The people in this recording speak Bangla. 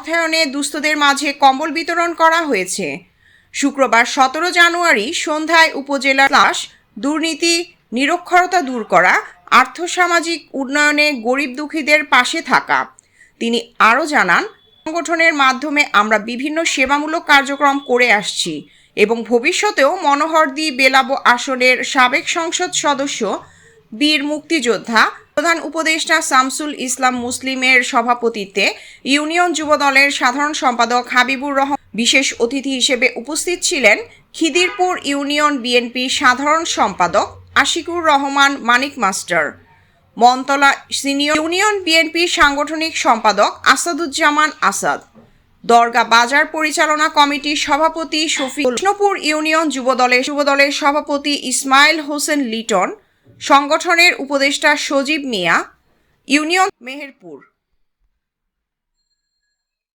অর্থায়নে দুস্থদের মাঝে কম্বল বিতরণ করা হয়েছে। শুক্রবার সতেরো জানুয়ারি সন্ধ্যায় উপজেলা ক্লাস দুর্নীতি, নিরক্ষরতা দূর করা, আর্থসামাজিক উন্নয়নে গরিব দুঃখীদের পাশে থাকা। তিনি আরও জানান, সংগঠনের মাধ্যমে আমরা বিভিন্ন সেবামূলক কার্যক্রম করে আসছি এবং ভবিষ্যতেও মনোহরদি বেলাবো আসনের সাবেক সংসদ সদস্য, বীর মুক্তিযোদ্ধা প্রধান উপদেষ্টা শামসুল ইসলাম মুসলিমের সভাপতিত্বে ইউনিয়ন যুবদলের সাধারণ সম্পাদক হাবিবুর রহমান বিশেষ অতিথি হিসেবে উপস্থিত ছিলেন খিদিরপুর ইউনিয়ন বিএনপি সাধারণ সম্পাদক Ashikur Rahman Manik master Montola senior union BNP সাংগঠনিক সম্পাদক আসাদুজ্জামান আসাদ, দরগা বাজার পরিচালনা কমিটির সভাপতি শফি কৃষ্ণপুর ইউনিয়ন যুবদলের যুবদলের সভাপতি ইসমাইল হোসেন লিটন সংগঠনের উপদেষ্টা সজীব মিয়া ইউনিয়ন মেহেরপুর।